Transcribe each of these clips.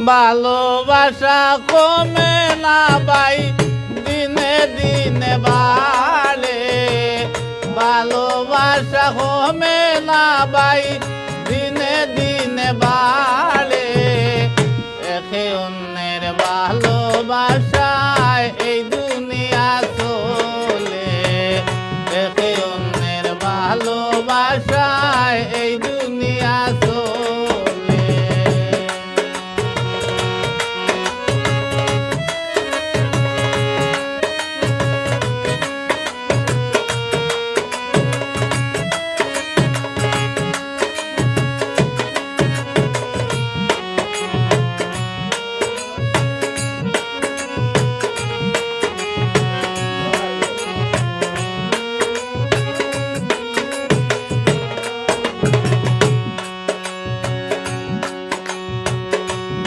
ভালোবাসা কমে না ভাই, দিনে দিনে বাড়ে। ভালোবাসা কমে না ভাই, দিনে দিনে বাড়ে। একে অন্যের ভালোবাসায়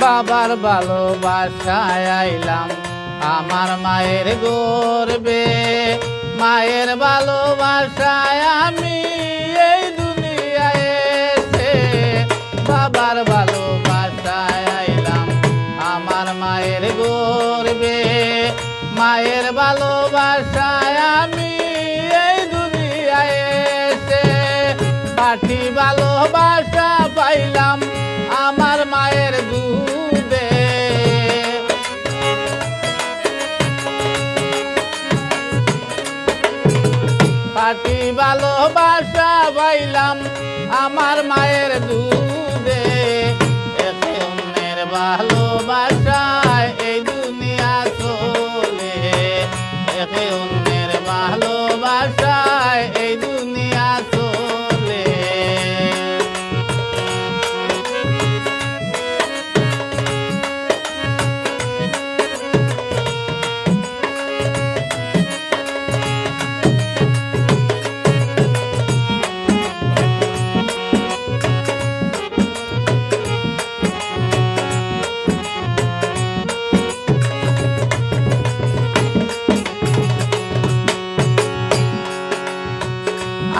বাবার ভালোবাসায় আইলাম। আমার মায়ের গর্বে, মায়ের ভালোবাসায় আমি এই দুনিয়ায় এসে বাবার ভালোবাসায় আইলাম। আমার মায়ের গর্বে, মায়ের ভালোবাসায় আমি এই দুনিয়ায় এসে পাঠি ভালোবাসা পাইলাম। ভালোবাসা পাইলাম আমার মায়ের দুধে। অন্যের ভালোবাসায়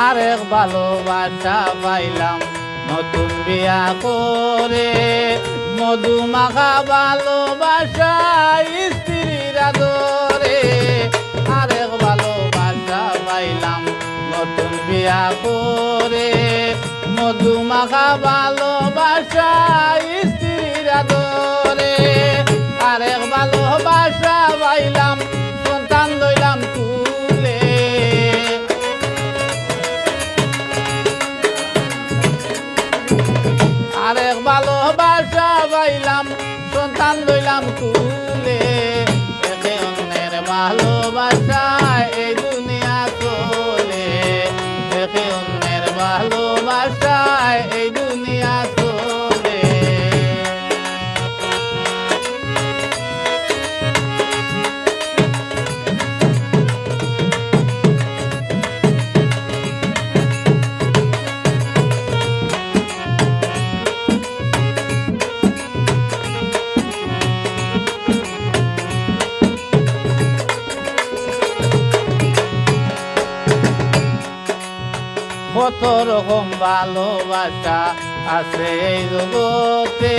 আরেক ভালোবাসা পাইলাম। নতুন বিয়া করে মধুমাখা ভালোবাসা স্ত্রীর আদরে আরেক ভালোবাসা পাইলাম। নতুন বিয়া করে মধুমাখা ভালোবাসা সন্তান লইলাম কুলে একে অন্যের ভালোবাসায় এই দুনিয়া চলে। একে অন্যের ভালোবাসায় এই দুনিয়া কত রকম ভালোবাসা আছে এই জগতে।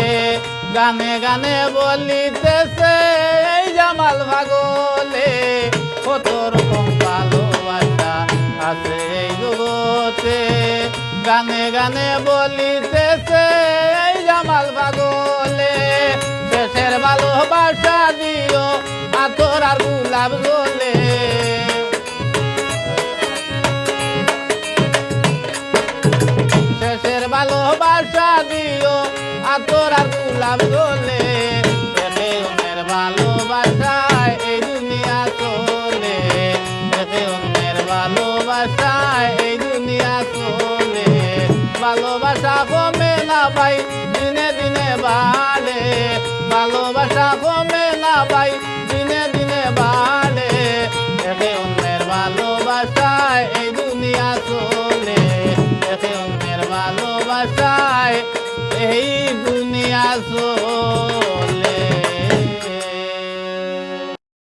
গানে গানে বলিতেছে এই জামাল ভাগলে কত রকম ভালোবাসা আছে এই জগতে। গানে গানে বলিতেছে এই জামাল ভাগলে শেষের ভালোবাসা দিও আতর আর গুলাব গলে দিও, আতর আর গুলাব গলে অন্যের ভালোবাসায় এই দুনিয়া চলে। একে অন্যের ভালোবাসায় এই দুনিয়া চলে। ভালোবাসা কমে না ভাই, দিনে দিনে বাড়ে। ভালোবাসা কমে না ভাই এই দুনিয়া সো